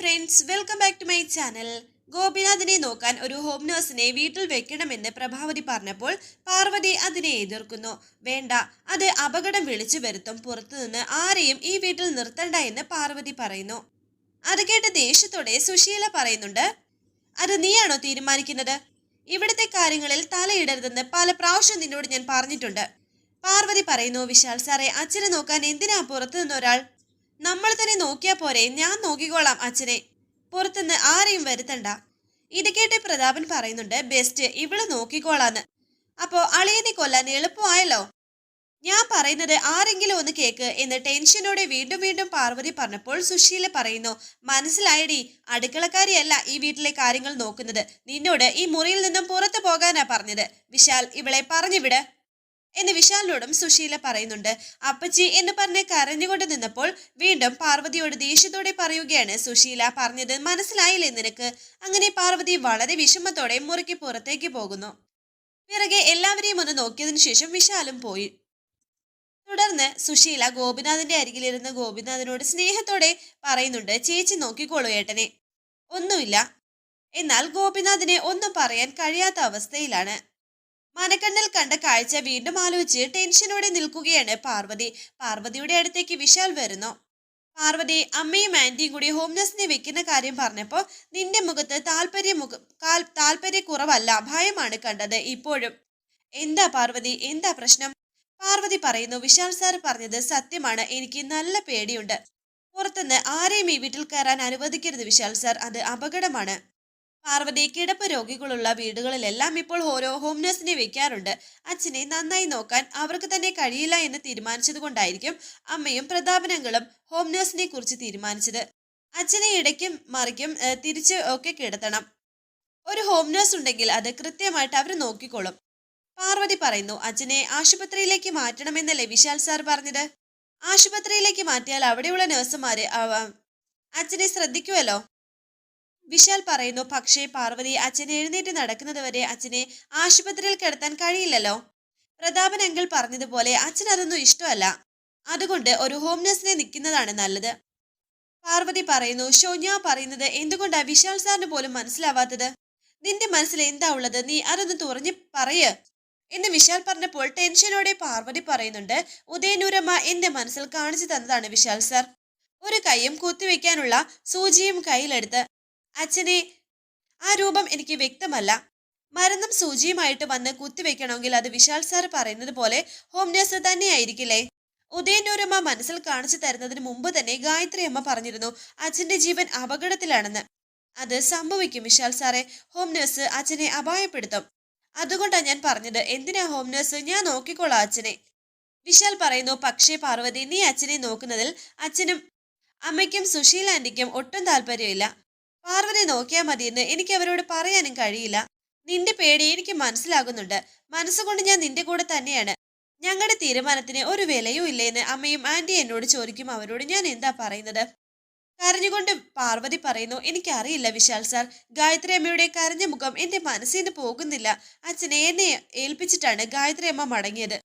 Friends welcome back to my channel ഗോപിനാഥിനെ നോക്കാൻ ഒരു home നേഴ്സിനെ വീട്ടിൽ വെക്കണമെന്ന് പ്രഭാവതി പറഞ്ഞപ്പോൾ പാർവതി അതിനെ എതിർക്കുന്നു. വേണ്ട അത് അപകടം വിളിച്ചു വരുത്തും. പുറത്തുനിന്ന് ആരെയും ഈ വീട്ടിൽ നിർത്തണ്ട എന്ന് പാർവതി പറയുന്നു. അത് കേട്ട് ദേഷ്യത്തോടെ സുശീല പറയുന്നുണ്ട് അത് നീയാണോ തീരുമാനിക്കുന്നത്? ഇവിടുത്തെ കാര്യങ്ങളിൽ തലയിടരുതെന്ന് പല പ്രാവശ്യം നിന്നോട് ഞാൻ പറഞ്ഞിട്ടുണ്ട്. പാർവതി പറയുന്നു വിശാൽ സാറെ അച്ഛനെ നോക്കാൻ എന്തിനാ പുറത്തുനിന്ന് ഒരാൾ? നമ്മൾ തന്നെ നോക്കിയാ പോരെ ഞാൻ നോക്കിക്കോളാം അച്ഛനെ. പുറത്തുനിന്ന് ആരെയും വരുത്തണ്ട. ഇത് കേട്ട് പ്രതാപൻ പറയുന്നുണ്ട് ബെസ്റ്റ് ഇവൾ നോക്കിക്കോളാന്ന്. അപ്പോ അളിയനെ കൊല്ലാൻ എളുപ്പമായല്ലോ. ഞാൻ പറയുന്നത് ആരെങ്കിലും ഒന്ന് കേക്ക് എന്ന് ടെൻഷനോടെ വീണ്ടും വീണ്ടും പാർവതി പറഞ്ഞപ്പോൾ സുശീല പറയുന്നു മനസ്സിലായടി അടുക്കളക്കാരിയല്ല ഈ വീട്ടിലെ കാര്യങ്ങൾ നോക്കുന്നത്. നിന്നോട് ഈ മുറിയിൽ നിന്നും പുറത്തു പോകാനാ പറഞ്ഞത്. വിശാൽ ഇവളെ പറഞ്ഞു വിട് എന്ന് വിശാലിനോടും സുശീല പറയുന്നുണ്ട്. അപ്പച്ചി എന്ന് പറഞ്ഞ് കരഞ്ഞുകൊണ്ട് നിന്നപ്പോൾ വീണ്ടും പാർവതിയോട് ദേഷ്യത്തോടെ പറയുകയാണ് സുശീല. പറഞ്ഞത് മനസ്സിലായില്ലേ നിനക്ക്? അങ്ങനെ പാർവതി വളരെ വിഷമത്തോടെ മുറിക്ക് പുറത്തേക്ക് പോകുന്നു. പിറകെ എല്ലാവരെയും ഒന്ന് നോക്കിയതിനു ശേഷം വിശാലും പോയി. തുടർന്ന് സുശീല ഗോപിനാഥിന്റെ അരികിലിരുന്ന് ഗോപിനാഥിനോട് സ്നേഹത്തോടെ പറയുന്നുണ്ട് ചേച്ചി നോക്കിക്കോളൂ ഏട്ടനെ. ഒന്നുമില്ല. എന്നാൽ ഗോപിനാഥിനെ ഒന്നും പറയാൻ കഴിയാത്ത അവസ്ഥയിലാണ്. മനക്കണ്ണിൽ കണ്ട കാഴ്ച വീണ്ടും ആലോചിച്ച് ടെൻഷനോടെ നിൽക്കുകയാണ് പാർവതി. പാർവതിയുടെ അടുത്തേക്ക് വിശാൽ വരുന്നു. പാർവതി അമ്മയും ആന്റിയും കൂടി ഹോം നഴ്സിനെ വെക്കുന്ന കാര്യം പറഞ്ഞപ്പോൾ നിന്റെ മുഖത്ത് താല്പര്യ മുഖ താല്പര്യക്കുറവല്ല ഭയമാണ് കണ്ടത് ഇപ്പോഴും. എന്താ പാർവതി? എന്താ പ്രശ്നം? പാർവതി പറയുന്നു വിശാൽ സാർ പറഞ്ഞത് സത്യമാണ്. എനിക്ക് നല്ല പേടിയുണ്ട്. പുറത്തുനിന്ന് ആരെയും ഈ വീട്ടിൽ കയറാൻ അനുവദിക്കരുത് വിശാൽ സാർ. അത് അപകടമാണ്. പാർവതി കിടപ്പ് രോഗികളുള്ള വീടുകളിലെല്ലാം ഇപ്പോൾ ഓരോ ഹോം നഴ്സിനെ വെക്കാറുണ്ട്. അച്ഛനെ നന്നായി നോക്കാൻ അവർക്ക് തന്നെ കഴിയില്ല എന്ന് തീരുമാനിച്ചതുകൊണ്ടായിരിക്കും അമ്മയും പ്രതാപനങ്ങളും ഹോം നഴ്സിനെ കുറിച്ച് തീരുമാനിച്ചത്. അച്ഛനെ ഇടയ്ക്കും മറിക്കും തിരിച്ച് ഒക്കെ കിടത്തണം. ഒരു ഹോം നഴ്സ് ഉണ്ടെങ്കിൽ അത് കൃത്യമായിട്ട് അവർ നോക്കിക്കോളും. പാർവതി പറയുന്നു അച്ഛനെ ആശുപത്രിയിലേക്ക് മാറ്റണമെന്നല്ലേ വിശാൽ സാർ പറഞ്ഞത്? ആശുപത്രിയിലേക്ക് മാറ്റിയാൽ അവിടെയുള്ള നഴ്സുമാര് അച്ഛനെ ശ്രദ്ധിക്കുമല്ലോ വിശാൽ പറയുന്നു പക്ഷേ പാർവതി അച്ഛൻ എഴുന്നേറ്റ് നടക്കുന്നത് വരെ അച്ഛനെ ആശുപത്രിയിൽ കിടത്താൻ കഴിയില്ലല്ലോ. പ്രതാപൻ അങ്കിൾ പറഞ്ഞതുപോലെ അച്ഛൻ അതൊന്നും ഇഷ്ടമല്ല. അതുകൊണ്ട് ഒരു ഹോം നഴ്സിനെ നിൽക്കുന്നതാണ് നല്ലത്. പാർവതി പറയുന്നു ഷോന്യ പറയുന്നത് എന്തുകൊണ്ടാ വിശാൽ സാറിന് പോലും മനസ്സിലാവാത്തത്? നിന്റെ മനസ്സിൽ എന്താ ഉള്ളത്? നീ അതൊന്ന് തുറഞ്ഞ് പറയ്. എന്ന് വിശാൽ പറഞ്ഞപ്പോൾ ടെൻഷനോടെ പാർവതി പറയുന്നുണ്ട് ഉദയനൂരമ്മ എന്റെ മനസ്സിൽ കാണിച്ചു തന്നതാണ് വിശാൽ സാർ. ഒരു കൈയും കുത്തിവെക്കാനുള്ള സൂചിയും കയ്യിലെടുത്ത് അച്ഛനെ ആ രൂപം എനിക്ക് വ്യക്തമല്ല. മരണം സൂചിയുമായിട്ട് വന്ന് കുത്തിവെക്കണമെങ്കിൽ അത് വിശാൽ സാർ പറയുന്നത് പോലെ ഹോം നേഴ്സ് തന്നെയായിരിക്കില്ലേ? ഉദയനൂരമ്മ മനസ്സിൽ കാണിച്ചു തരുന്നതിന് മുമ്പ് തന്നെ ഗായത്രി അമ്മ പറഞ്ഞിരുന്നു അച്ഛന്റെ ജീവൻ അപകടത്തിലാണെന്ന്. അത് സംഭവിക്കും വിശാൽ സാറേ. ഹോം നേഴ്സ് അച്ഛനെ അപായപ്പെടുത്തും. അതുകൊണ്ടാണ് ഞാൻ പറഞ്ഞത്. എന്തിനാ ഹോം നേഴ്സ്? ഞാൻ നോക്കിക്കോളാം അച്ഛനെ. വിശാൽ പറയുന്നു പക്ഷേ പാർവതി നീ അച്ഛനെ നോക്കുന്നതിൽ അച്ഛനും അമ്മയ്ക്കും സുശീലാന്റിക്കും ഒട്ടും താല്പര്യമില്ല. പാർവതി നോക്കിയാൽ മതിയെന്ന് എനിക്ക് അവരോട് പറയാനും കഴിയില്ല. നിന്റെ പേടി എനിക്ക് മനസ്സിലാകുന്നുണ്ട്. മനസ്സുകൊണ്ട് ഞാൻ നിന്റെ കൂടെ തന്നെയാണ്. ഞങ്ങളുടെ തീരുമാനത്തിന് ഒരു വിലയും ഇല്ലേന്ന് അമ്മയും ആന്റി എന്നോട് ചോദിക്കും. അവരോട് ഞാൻ എന്താ പറയുന്നത്? കരഞ്ഞുകൊണ്ട് പാർവതി പറയുന്നു എനിക്കറിയില്ല വിശാൽ സാർ. ഗായത്രി അമ്മയുടെ കരഞ്ഞ മുഖം എന്റെ മനസ്സിൽ നിന്ന് പോകുന്നില്ല. അച്ഛനെ എന്നെ ഏൽപ്പിച്ചിട്ടാണ് ഗായത്രി അമ്മ മടങ്ങിയത്.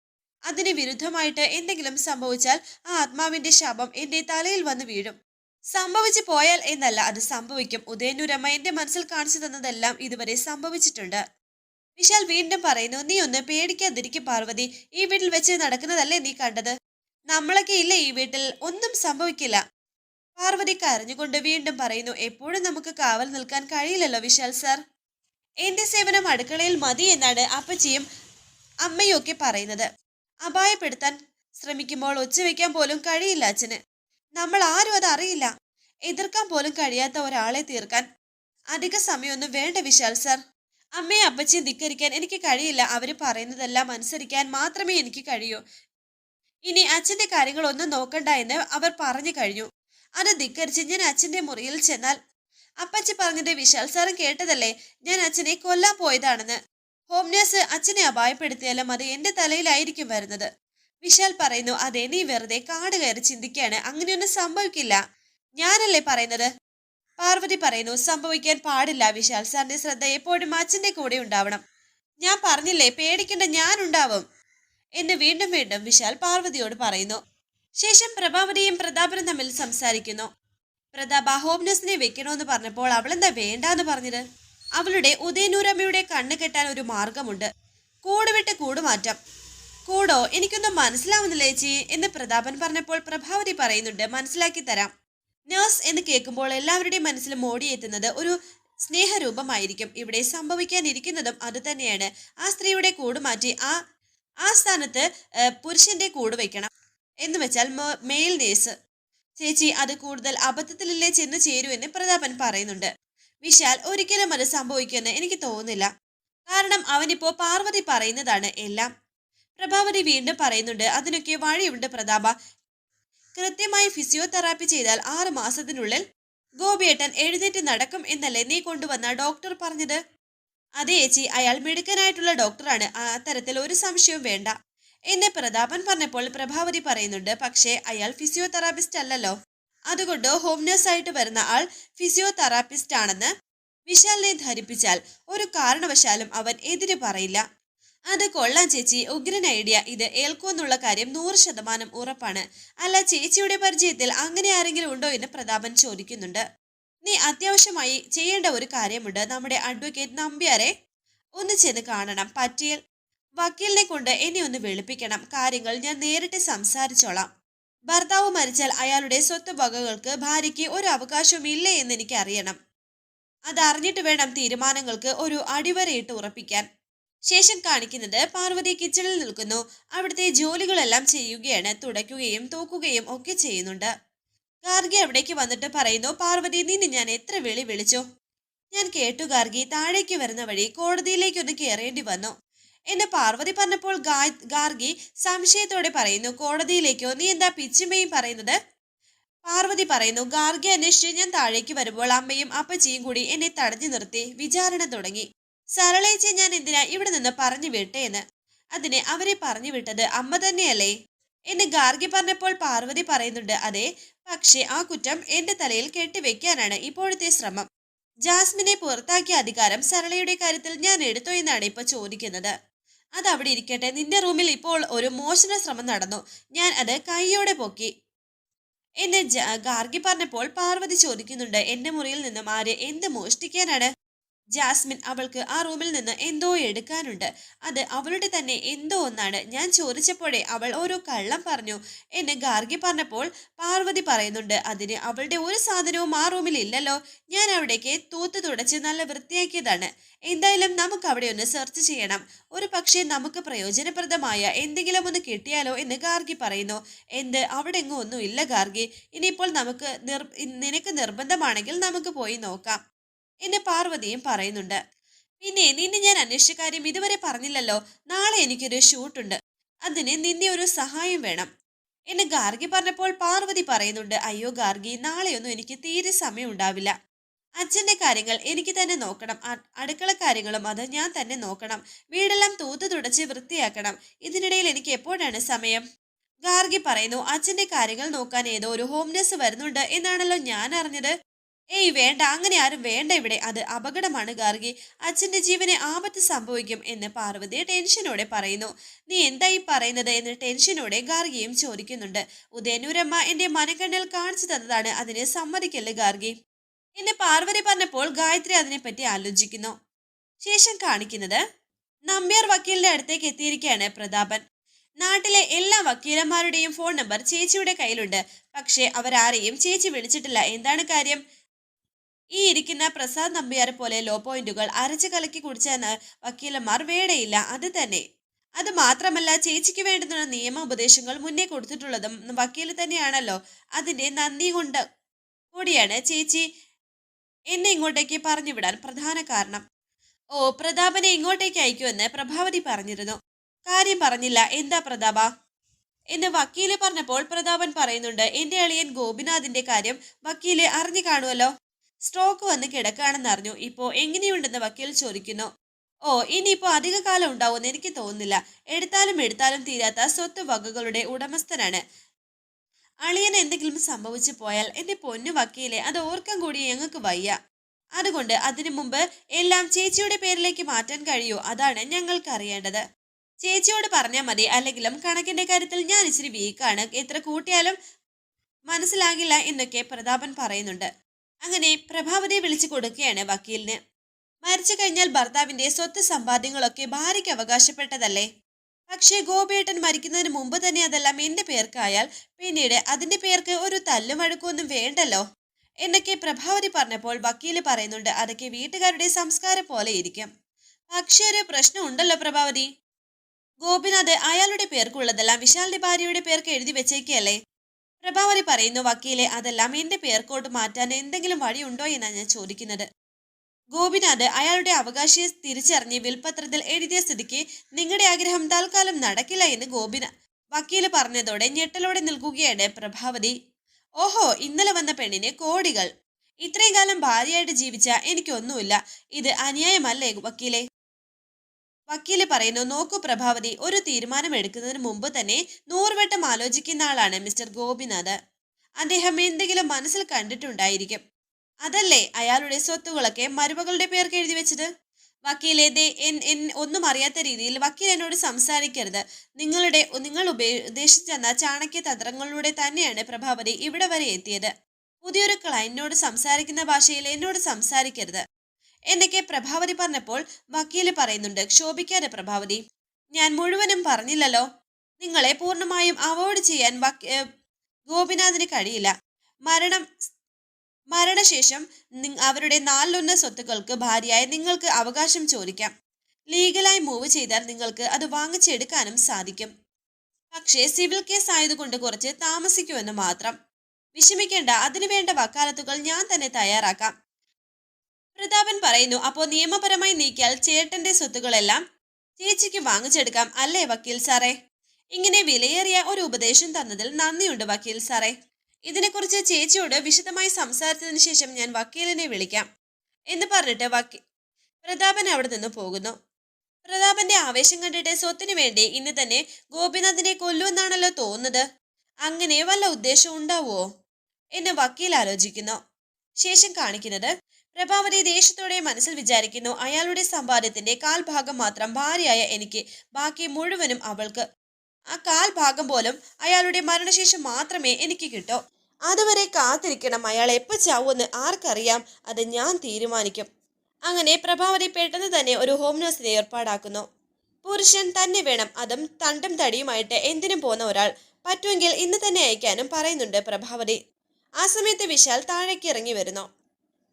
അതിന് വിരുദ്ധമായിട്ട് എന്തെങ്കിലും സംഭവിച്ചാൽ ആ ആത്മാവിന്റെ ശാപം എന്റെ തലയിൽ വന്ന് വീഴും. സംഭവിച്ചു പോയാൽ എന്നല്ല അത് സംഭവിക്കും. ഉദയനൂരമ്മ എന്റെ മനസ്സിൽ കാണിച്ചു തന്നതെല്ലാം ഇതുവരെ സംഭവിച്ചിട്ടുണ്ട്. വിശാൽ വീണ്ടും പറയുന്നു നീ ഒന്ന് പേടിക്കാതിരിക്കും പാർവതി. ഈ വീട്ടിൽ വെച്ച് നടക്കുന്നതല്ലേ നീ കണ്ടത്? നമ്മളൊക്കെ ഇല്ല ഈ വീട്ടിൽ? ഒന്നും സംഭവിക്കില്ല. പാർവതി കരഞ്ഞുകൊണ്ട് വീണ്ടും പറയുന്നു എപ്പോഴും നമുക്ക് കാവൽ നിൽക്കാൻ കഴിയില്ലല്ലോ വിശാൽ സാർ. എന്റെ സേവനം അടുക്കളയിൽ മതി എന്നാണ് അപ്പച്ചിയും അമ്മയും ഒക്കെ പറയുന്നത്. അപായപ്പെടുത്താൻ ശ്രമിക്കുമ്പോൾ ഒച്ചവെക്കാൻ പോലും കഴിയില്ല അച്ഛന്. നമ്മൾ ആരും അത് അറിയില്ല. എതിർക്കാൻ പോലും കഴിയാത്ത ഒരാളെ തീർക്കാൻ അധിക സമയമൊന്നും വേണ്ട വിശാൽ സർ. അമ്മയെ അപ്പച്ചയും ധിക്കരിക്കാൻ എനിക്ക് കഴിയില്ല. അവർ പറയുന്നതെല്ലാം അനുസരിക്കാൻ മാത്രമേ എനിക്ക് കഴിയൂ. ഇനി അച്ഛന്റെ കാര്യങ്ങൾ ഒന്നും നോക്കണ്ട എന്ന് അവർ പറഞ്ഞു കഴിഞ്ഞു. അത് ധിക്കരിച്ച് ഞാൻ അച്ഛന്റെ മുറിയിൽ ചെന്നാൽ അപ്പച്ചി പറഞ്ഞത് വിശാൽ സാറും കേട്ടതല്ലേ? ഞാൻ അച്ഛനെ കൊല്ലാൻ പോയതാണെന്ന്. ഹോം നേഴ്സ് അച്ഛനെ അപായപ്പെടുത്തിയാലും അത് എന്റെ തലയിലായിരിക്കും വരുന്നത്. വിശാൽ പറയുന്നു അതെ നീ വെറുതെ കാട് കയറി ചിന്തിക്കുകയാണ്. അങ്ങനെയൊന്നും സംഭവിക്കില്ല. ഞാനല്ലേ പറയുന്നത്? പാർവതി പറയുന്നു സംഭവിക്കാൻ പാടില്ല വിശാൽ. സാറിന്റെ ശ്രദ്ധ എപ്പോഴും അച്ഛന്റെ കൂടെ ഉണ്ടാവണം. ഞാൻ പറഞ്ഞില്ലേ പേടിക്കേണ്ട ഞാനുണ്ടാവും. എന്ന് വീണ്ടും വീണ്ടും വിശാൽ പാർവതിയോട് പറയുന്നു. ശേഷം പ്രഭാവതിയും പ്രതാപനും തമ്മിൽ സംസാരിക്കുന്നു. പ്രതാപ ഹോംനസിനെ വെക്കണമെന്ന് പറഞ്ഞപ്പോൾ അവളെന്താ വേണ്ടാന്ന് പറഞ്ഞത്? അവളുടെ ഉദയനൂരമ്മയുടെ കണ്ണ് കെട്ടാൻ ഒരു മാർഗമുണ്ട്. കൂട് വിട്ട് കൂട്? എനിക്കൊന്നും മനസ്സിലാവുന്നില്ല ചേച്ചി? എന്ന് പ്രതാപൻ പറഞ്ഞപ്പോൾ പ്രഭാവതി പറയുന്നുണ്ട് മനസ്സിലാക്കി തരാം. നഴ്സ് എന്ന് കേൾക്കുമ്പോൾ എല്ലാവരുടെയും മനസ്സിൽ ഓടിയെത്തുന്നത് ഒരു സ്നേഹരൂപമായിരിക്കും. ഇവിടെ സംഭവിക്കാനിരിക്കുന്നതും അതുതന്നെയാണ് ആ സ്ത്രീയുടെ കൂട് മാറ്റി ആ ആ സ്ഥാനത്ത് പുരുഷന്റെ കൂട് വെക്കണം എന്ന് വെച്ചാൽ മെയിൽ നേഴ്സ് ചേച്ചി അത് കൂടുതൽ അബദ്ധത്തിലല്ലേ ചെന്ന് എന്ന് പ്രതാപൻ പറയുന്നുണ്ട്. വിശാൽ ഒരിക്കലും അത് സംഭവിക്കുമെന്ന് എനിക്ക് തോന്നുന്നില്ല. കാരണം അവനിപ്പോ പാർവതി പറയുന്നതാണ് എല്ലാം. പ്രഭാവതി വീണ്ടും പറയുന്നുണ്ട് അതിനൊക്കെ വഴിയുണ്ട് പ്രതാപ. കൃത്യമായി ഫിസിയോതെറാപ്പി ചെയ്താൽ ആറ് മാസത്തിനുള്ളിൽ ഗോപിയേട്ടൻ എഴുന്നേറ്റ് നടക്കും എന്നല്ലേ നീ കൊണ്ടുവന്ന ഡോക്ടർ പറഞ്ഞത്? അതെ ചേച്ചി അയാൾ മിടുക്കനായിട്ടുള്ള ഡോക്ടറാണ്. അത്തരത്തിൽ ഒരു സംശയവും വേണ്ട. എന്നെ പ്രതാപൻ പറഞ്ഞപ്പോൾ പ്രഭാവതി പറയുന്നുണ്ട് പക്ഷേ അയാൾ ഫിസിയോതെറാപ്പിസ്റ്റ് അല്ലല്ലോ. അതുകൊണ്ട് ഹോം നേഴ്സായിട്ട് വരുന്ന ആൾ ഫിസിയോതെറാപ്പിസ്റ്റ് ആണെന്ന് വിശാലിനെ ധരിപ്പിച്ചാൽ ഒരു കാരണവശാലും അവൻ എതിര് പറയില്ല. അത് കൊള്ളാം ചേച്ചി. ഉഗ്രൻ ഐഡിയ. ഇത് ഏൽക്കുമെന്നുള്ള കാര്യം നൂറ് ശതമാനം ഉറപ്പാണ്. അല്ല ചേച്ചിയുടെ പരിചയത്തിൽ അങ്ങനെ ആരെങ്കിലും ഉണ്ടോ എന്ന് പ്രതാപൻ ചോദിക്കുന്നുണ്ട്. നീ അത്യാവശ്യമായി ചെയ്യേണ്ട ഒരു കാര്യമുണ്ട്. നമ്മുടെ അഡ്വക്കേറ്റ് നമ്പ്യാരെ ഒന്ന് ചെന്ന് കാണണം. പറ്റിയാൽ വക്കീലിനെ കൊണ്ട് എന്നെ ഒന്ന് വെളുപ്പിക്കണം. കാര്യങ്ങൾ ഞാൻ നേരിട്ട് സംസാരിച്ചോളാം. ഭർത്താവ് മരിച്ചാൽ അയാളുടെ സ്വത്ത് വകകൾക്ക് ഭാര്യയ്ക്ക് ഒരു അവകാശവും ഇല്ലേ എന്ന് എനിക്ക് അറിയണം അതറിഞ്ഞിട്ട് വേണം തീരുമാനങ്ങൾക്ക് ഒരു അടിവരയിട്ട് ഉറപ്പിക്കാൻ. ശേഷം കാണിക്കുന്നത് പാർവതി കിച്ചണിൽ നിൽക്കുന്നു. അവിടുത്തെ ജോലികളെല്ലാം ചെയ്യുകയാണ്. തുടയ്ക്കുകയും തൂക്കുകയും ഒക്കെ ചെയ്യുന്നുണ്ട്. ഗാർഗി അവിടേക്ക് വന്നിട്ട് പറയുന്നു പാർവതി നിന്നെ ഞാൻ എത്ര വിളി വിളിച്ചു? ഞാൻ കേട്ടു ഗാർഗി. താഴേക്ക് വരുന്ന വഴി കോടതിയിലേക്കൊന്ന് കയറേണ്ടി വന്നു. എന്നെ പാർവതി പറഞ്ഞപ്പോൾ ഗാർഗി സംശയത്തോടെ പറയുന്നു കോടതിയിലേക്കോ? നീ എന്താ പിച്ചുമയും പറയുന്നത്? പാർവതി പറയുന്നു ഗാർഗി അന്വേഷിച്ച് ഞാൻ താഴേക്ക് വരുമ്പോൾ അമ്മയും അപ്പച്ചിയും കൂടി എന്നെ തടഞ്ഞു നിർത്തി. വിചാരണ തുടങ്ങി. സരളേച്ചെ ഞാൻ എന്തിനാ ഇവിടെ നിന്ന് പറഞ്ഞു വിട്ടേ എന്ന്? അതിനെ അവരെ പറഞ്ഞു വിട്ടത് അമ്മ തന്നെയല്ലേ? എന്ന് ഗാർഗി പറഞ്ഞപ്പോൾ പാർവതി പറയുന്നുണ്ട് അതെ പക്ഷേ ആ കുറ്റം എന്റെ തലയിൽ കെട്ടിവെക്കാനാണ് ഇപ്പോഴത്തെ ശ്രമം. ജാസ്മിനെ പുറത്താക്കിയ അധികാരം സരളയുടെ കാര്യത്തിൽ ഞാൻ എടുത്തു എന്നാണ് ഇപ്പൊ ചോദിക്കുന്നത്. അത് അവിടെ ഇരിക്കട്ടെ നിന്റെ റൂമിൽ ഇപ്പോൾ ഒരു മോശന ശ്രമം നടന്നു. ഞാൻ അത് കൈയോടെ പൊക്കി. എന്നെ ഗാർഗി പറഞ്ഞപ്പോൾ പാർവതി ചോദിക്കുന്നുണ്ട് എന്റെ മുറിയിൽ നിന്നും ആര് എന്ത് മോഷ്ടിക്കാനാണ് ജാസ്മിൻ അവൾക്ക് ആ റൂമിൽ നിന്ന് എന്തോ എടുക്കാനുണ്ട്. അത് അവളുടെ തന്നെ എന്തോ ഒന്നാണ്. ഞാൻ ചോദിച്ചപ്പോഴേ അവൾ ഓരോ കള്ളം പറഞ്ഞു. എന്ന് ഗാർഗി പറഞ്ഞപ്പോൾ പാർവതി പറയുന്നുണ്ട് അതിന് അവളുടെ ഒരു സാധനവും ആ റൂമിൽ ഇല്ലല്ലോ. ഞാൻ അവിടേക്ക് തൂത്ത് തുടച്ച് നല്ല വൃത്തിയാക്കിയതാണ്. എന്തായാലും നമുക്ക് അവിടെ ഒന്ന് സെർച്ച് ചെയ്യണം. ഒരു പക്ഷേ നമുക്ക് പ്രയോജനപ്രദമായ എന്തെങ്കിലും ഒന്ന് കിട്ടിയാലോ എന്ന് ഗാർഗി പറയുന്നു. എന്ത്? അവിടെ എങ്ങും ഒന്നും ഇല്ല ഗാർഗി. ഇനിയിപ്പോൾ നമുക്ക് നിർ നിനക്ക് നിർബന്ധമാണെങ്കിൽ നമുക്ക് പോയി നോക്കാം. എന്ന് പാർവതിയും പറയുന്നുണ്ട്. പിന്നെ നിന്നെ ഞാൻ അന്വേഷിച്ച കാര്യം ഇതുവരെ പറഞ്ഞില്ലല്ലോ. നാളെ എനിക്കൊരു ഷൂട്ടുണ്ട്. അതിന് നിന്നെ ഒരു സഹായം വേണം. എന്നെ ഗാർഗി പറഞ്ഞപ്പോൾ പാർവതി പറയുന്നുണ്ട് അയ്യോ ഗാർഗി നാളെയൊന്നും എനിക്ക് തീരെ സമയം ഉണ്ടാവില്ല. അച്ഛന്റെ കാര്യങ്ങൾ എനിക്ക് തന്നെ നോക്കണം. അടുക്കള കാര്യങ്ങളും അത് ഞാൻ തന്നെ നോക്കണം. വീടെല്ലാം തൂത്ത് തുടച്ച് വൃത്തിയാക്കണം. ഇതിനിടയിൽ എനിക്ക് എപ്പോഴാണ് സമയം? ഗാർഗി പറയുന്നു അച്ഛന്റെ കാര്യങ്ങൾ നോക്കാൻ ഏതോ ഒരു ഹോംനെസ് വരുന്നുണ്ട് എന്നാണല്ലോ ഞാൻ അറിഞ്ഞത്. ഏയ് വേണ്ട അങ്ങനെ ആരും വേണ്ട ഇവിടെ. അത് അപകടമാണ് ഗാർഗി. അച്ഛന്റെ ജീവനെ ആപത്ത് സംഭവിക്കും എന്ന് പാർവതി ടെൻഷനോടെ പറയുന്നു. നീ എന്തായി പറയുന്നത് എന്ന് ടെൻഷനോടെ ഗാർഗിയും ചോദിക്കുന്നുണ്ട്. ഉദയനൂരമ്മ എന്റെ മനക്കണ്ണിൽ കാണിച്ചു തന്നതാണ് അതിനെ സമ്മതിക്കല്ലേ ഗാർഗി? എന്നെ പാർവതി പറഞ്ഞപ്പോൾ ഗായത്രി അതിനെപ്പറ്റി ആലോചിക്കുന്നു. ശേഷം കാണിക്കുന്നത് നമ്പ്യാർ വക്കീലിന്റെ അടുത്തേക്ക് എത്തിയിരിക്കുകയാണ് പ്രതാപൻ. നാട്ടിലെ എല്ലാ വക്കീലന്മാരുടെയും ഫോൺ നമ്പർ ചേച്ചിയുടെ കയ്യിലുണ്ട്. പക്ഷേ അവരാരെയും ചേച്ചി വിളിച്ചിട്ടില്ല. എന്താണ് കാര്യം? ഈ ഇരിക്കുന്ന പ്രസാദ് നമ്പ്യാരെ പോലെ ലോ പോയിന്റുകൾ അരച്ചു കലക്കി കുടിച്ചെന്ന് വക്കീലന്മാർ വേടയില്ല. അത് തന്നെ. അത് മാത്രമല്ല ചേച്ചിക്ക് വേണ്ടുന്ന നിയമ ഉപദേശങ്ങൾ മുന്നേ കൊടുത്തിട്ടുള്ളതും വക്കീൽ തന്നെയാണല്ലോ. അതിന്റെ നന്ദി കൊണ്ട് കൂടിയാണ് ചേച്ചി എന്നെ ഇങ്ങോട്ടേക്ക് പറഞ്ഞു വിടാൻ പ്രധാന കാരണം. ഓ പ്രതാപനെ ഇങ്ങോട്ടേക്ക് അയക്കുമെന്ന് പ്രഭാവതി പറഞ്ഞിരുന്നു. കാര്യം പറഞ്ഞില്ല. എന്താ പ്രതാപ? എന്ന് വക്കീൽ പറഞ്ഞപ്പോൾ പ്രതാപൻ പറയുന്നുണ്ട് എന്റെ അളിയൻ ഗോപിനാഥിന്റെ കാര്യം വക്കീൽ അറിഞ്ഞു കാണുമല്ലോ സ്ട്രോക്ക് വന്ന് കിടക്കുകയാണെന്ന് അറിഞ്ഞു. ഇപ്പോ എങ്ങനെയുണ്ടെന്ന് വക്കീൽ ചോദിക്കുന്നു. ഓ ഇനിയിപ്പോ അധിക കാലം ഉണ്ടാവുമെന്ന് എനിക്ക് തോന്നുന്നില്ല. എടുത്താലും എടുത്താലും തീരാത്ത സ്വത്ത് വകകളുടെ ഉടമസ്ഥനാണ്. അളിയന് എന്തെങ്കിലും സംഭവിച്ചു പോയാൽ എന്റെ പൊന്നു വക്കീലെ അത് ഓർക്കാൻ കൂടി ഞങ്ങൾക്ക് വയ്യ. അതുകൊണ്ട് അതിനു മുമ്പ് എല്ലാം ചേച്ചിയുടെ പേരിലേക്ക് മാറ്റാൻ കഴിയൂ. അതാണ് ഞങ്ങൾക്ക് അറിയേണ്ടത്. ചേച്ചിയോട് പറഞ്ഞാൽ മതി. അല്ലെങ്കിലും കണക്കിന്റെ കാര്യത്തിൽ ഞാൻ ഇച്ചിരി വീക്കാണ് എത്ര കൂട്ടിയാലും മനസ്സിലാകില്ല എന്നൊക്കെ പ്രതാപൻ പറയുന്നുണ്ട്. അങ്ങനെ പ്രഭാവതിയെ വിളിച്ചു കൊടുക്കുകയാണ് വക്കീലിന്. മരിച്ചു കഴിഞ്ഞാൽ ഭർത്താവിന്റെ സ്വത്ത് സമ്പാദ്യങ്ങളൊക്കെ ഭാര്യയ്ക്ക് അവകാശപ്പെട്ടതല്ലേ? പക്ഷേ ഗോപിയേട്ടൻ മരിക്കുന്നതിന് മുമ്പ് തന്നെ അതെല്ലാം എന്റെ പേർക്കായാൽ പിന്നീട് അതിന്റെ പേർക്ക് ഒരു തല്ലും വഴക്കൊന്നും വേണ്ടല്ലോ? എന്നൊക്കെ പ്രഭാവതി പറഞ്ഞപ്പോൾ വക്കീൽ പറയുന്നുണ്ട് അതൊക്കെ വീട്ടുകാരുടെ സംസ്കാരം പോലെ ഇരിക്കും. പക്ഷേ ഒരു പ്രശ്നം ഉണ്ടല്ലോ പ്രഭാവതി. ഗോപിനാഥ് അയാളുടെ പേർക്കുള്ളതെല്ലാം വിശാലിന്റെ ഭാര്യയുടെ പേർക്ക് എഴുതി വെച്ചേക്കല്ലേ? പ്രഭാവതി പറയുന്നു വക്കീലെ അതെല്ലാം എന്റെ പേർക്കോട്ട് മാറ്റാൻ എന്തെങ്കിലും വഴിയുണ്ടോ എന്നാണ് ഞാൻ ചോദിക്കുന്നത്. ഗോപിനാഥ് അയാളുടെ അവകാശിയെ തിരിച്ചറിഞ്ഞ് വിൽപത്രത്തിൽ എഴുതിയ സ്ഥിതിക്ക് നിങ്ങളുടെ ആഗ്രഹം തൽക്കാലം നടക്കില്ല എന്ന് ഗോപിന വക്കീൽ പറഞ്ഞതോടെ ഞെട്ടലോടെ നിൽക്കുകയാണ് പ്രഭാവതി. ഓഹോ ഇന്നലെ വന്ന പെണ്ണിന് കോടികൾ. ഇത്രയും കാലം ഭാര്യയായിട്ട് ജീവിച്ച എനിക്കൊന്നുമില്ല. ഇത് അന്യായമല്ലേ വക്കീലെ? വക്കീൽ പറയുന്നു നോക്കൂ പ്രഭാവതി ഒരു തീരുമാനം എടുക്കുന്നതിന് മുമ്പ് തന്നെ നൂറുവട്ടം ആലോചിക്കുന്ന ആളാണ് മിസ്റ്റർ ഗോപിനാഥ്. അദ്ദേഹം എന്തെങ്കിലും മനസ്സിൽ കണ്ടിട്ടുണ്ടായിരിക്കും. അതല്ലേ അയാളുടെ സ്വത്തുകളൊക്കെ മരുമകളുടെ പേർക്ക് എഴുതി വെച്ചത്? വക്കീലെ ദേ എൻ ഒന്നും അറിയാത്ത രീതിയിൽ വക്കീൽ എന്നോട് സംസാരിക്കരുത്. നിങ്ങളുടെ നിങ്ങൾ ഉപദേശിച്ചെന്ന ചാണക്യ തന്ത്രങ്ങളിലൂടെ തന്നെയാണ് പ്രഭാവതി ഇവിടെ വരെ എത്തിയത്. പുതിയൊരു ക്ലയന്റിനോട് സംസാരിക്കുന്ന ഭാഷയിൽ എന്നോട് സംസാരിക്കരുത്. എന്നൊക്കെ പ്രഭാവതി പറഞ്ഞപ്പോൾ വക്കീൽ പറയുന്നുണ്ട് ക്ഷോഭിക്കാതെ പ്രഭാവതി ഞാൻ മുഴുവനും പറഞ്ഞില്ലല്ലോ. നിങ്ങളെ പൂർണമായും അവോയ്ഡ് ചെയ്യാൻ ഗോപിനാഥിന് കഴിയില്ല. മരണം മരണശേഷം അവരുടെ നാലിലൊന്ന് സ്വത്തുക്കൾക്ക് ഭാര്യയായി നിങ്ങൾക്ക് അവകാശം ചോദിക്കാം. ലീഗലായി മൂവ് ചെയ്താൽ നിങ്ങൾക്ക് അത് വാങ്ങിച്ചെടുക്കാനും സാധിക്കും. പക്ഷേ സിവിൽ കേസ് ആയതുകൊണ്ട് കുറച്ച് താമസിക്കുമെന്ന് മാത്രം. വിഷമിക്കേണ്ട അതിനുവേണ്ട വക്കാലത്തുകൾ ഞാൻ തന്നെ തയ്യാറാക്കാം. പ്രതാപൻ പറയുന്നു അപ്പോൾ നിയമപരമായി നീക്കിയാൽ ചേട്ടന്റെ സ്വത്തുക്കളെല്ലാം ചേച്ചിക്ക് വാങ്ങിച്ചെടുക്കാം അല്ലേ വക്കീൽ സാറേ? ഇങ്ങനെ വിലയേറിയ ഒരു ഉപദേശം തന്നതിൽ നന്ദിയുണ്ട് വക്കീൽ സാറേ. ഇതിനെക്കുറിച്ച് ചേച്ചിയോട് വിശദമായി സംസാരിച്ചതിന് ശേഷം ഞാൻ വക്കീലിനെ വിളിക്കാം എന്ന് പറഞ്ഞിട്ട് വക്കീ പ്രതാപൻ അവിടെ നിന്ന് പോകുന്നു. പ്രതാപന്റെ ആവേശം കണ്ടിട്ട് സ്വത്തിനു വേണ്ടി ഇന്ന് തന്നെ ഗോപിനാഥിനെ കൊല്ലുമെന്നാണല്ലോ തോന്നുന്നത്. അങ്ങനെ വല്ല ഉദ്ദേശം ഉണ്ടാവുമോ എന്ന് വക്കീൽ ആലോചിക്കുന്നു. ശേഷം കാണിക്കുന്നത് പ്രഭാവതി ദേഷ്യത്തോടെ മനസ്സിൽ വിചാരിക്കുന്നു അയാളുടെ സമ്പാദ്യത്തിന്റെ കാൽഭാഗം മാത്രം ഭാര്യയായ എനിക്ക് ബാക്കി മുഴുവനും അവൾക്ക്. ആ കാൽഭാഗം പോലും അയാളുടെ മരണശേഷം മാത്രമേ എനിക്ക് കിട്ടൂ. അതുവരെ കാത്തിരിക്കണം അയാൾ എപ്പോൾ ചാവുമെന്ന് ആർക്കറിയാം അത് ഞാൻ തീരുമാനിക്കും. അങ്ങനെ പ്രഭാവതി പെട്ടെന്ന് തന്നെ ഒരു ഹോം നഴ്സിനെ ഏർപ്പാടാക്കുന്നു. പുരുഷൻ തന്നെ വേണം അതും തണ്ടും തടിയുമായിട്ട് എന്തിനും പോകുന്ന ഒരാൾ. പറ്റുമെങ്കിൽ ഇന്ന് തന്നെ അയക്കാനും പറയുന്നുണ്ട് പ്രഭാവതി. ആ സമയത്ത് വിശാൽ താഴേക്ക് ഇറങ്ങി വരുന്നു.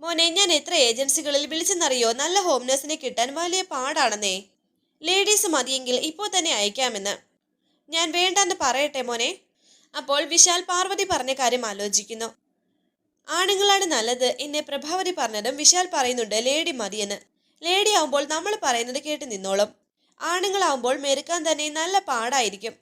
മോനെ ഞാൻ എത്ര ഏജൻസികളിൽ വിളിച്ചെന്നറിയോ? നല്ല ഹോം നഴ്സിനെ കിട്ടാൻ വലിയ പാടാണെന്നേ. ലേഡീസ് മതിയെങ്കിൽ ഇപ്പോൾ തന്നെ അയക്കാമെന്ന്. ഞാൻ വേണ്ടെന്ന് പറയട്ടെ മോനെ? അപ്പോൾ വിശാൽ പാർവതി പറഞ്ഞ കാര്യം ആലോചിക്കുന്നു. ആണുങ്ങളാണ് നല്ലത് എന്നെ പ്രഭാവതി പറഞ്ഞതും വിശാൽ പറയുന്നുണ്ട് ലേഡി മതിയെന്ന്. ലേഡി ആവുമ്പോൾ നമ്മൾ പറയുന്നത് കേട്ട് നിന്നോളും. ആണുങ്ങളാവുമ്പോൾ മെരുക്കാൻ തന്നെ നല്ല പാടായിരിക്കും.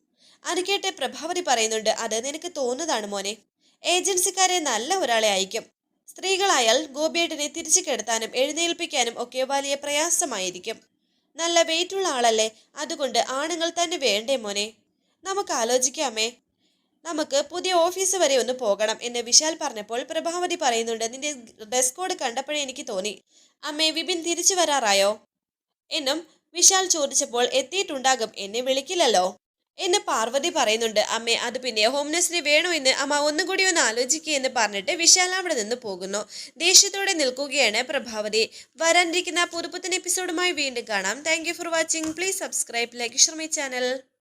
അത് കേട്ട് പ്രഭാവതി പറയുന്നുണ്ട് അത് നിനക്ക് തോന്നുന്നതാണ് മോനെ. ഏജൻസിക്കാരെ നല്ല ഒരാളെ അയക്കും. സ്ത്രീകളായാൽ ഗോപിയേട്ടനെ തിരിച്ചു കിടത്താനും എഴുന്നേൽപ്പിക്കാനും ഒക്കെ വലിയ പ്രയാസമായിരിക്കും. നല്ല വെയിറ്റുള്ള ആളല്ലേ? അതുകൊണ്ട് ആണുങ്ങൾ തന്നെ വേണ്ടേ മോനെ? നമുക്ക് ആലോചിക്കാമേ നമുക്ക് പുതിയ ഓഫീസ് വരെ ഒന്ന് പോകണം എന്ന് വിശാൽ പറഞ്ഞപ്പോൾ പ്രഭാവതി പറയുന്നുണ്ട് നിന്റെ ഡ്രസ് കോഡ് കണ്ടപ്പോഴേ എനിക്ക് തോന്നി. അമ്മേ വിപിൻ തിരിച്ചു വരാറായോ? എന്നും വിശാൽ ചോദിച്ചപ്പോൾ എത്തിയിട്ടുണ്ടാകും. എന്നെ വിളിക്കില്ലല്ലോ. എന്ന് പാർവതി പറയുന്നുണ്ട്. അമ്മേ അത് പിന്നെ ഹോംനെസിന് വേണോ എന്ന് അമ്മ ഒന്നും കൂടി ഒന്ന് ആലോചിക്കുക എന്ന് പറഞ്ഞിട്ട് വിശാല അവിടെ നിന്ന് പോകുന്നു. ദേഷ്യത്തോടെ നിൽക്കുകയാണ് പ്രഭാവതി. വരാനിരിക്കുന്ന പുതുപുത്തൻ എപ്പിസോഡുമായി വീണ്ടും കാണാം. Thank for watching please subscribe like Sharmi channel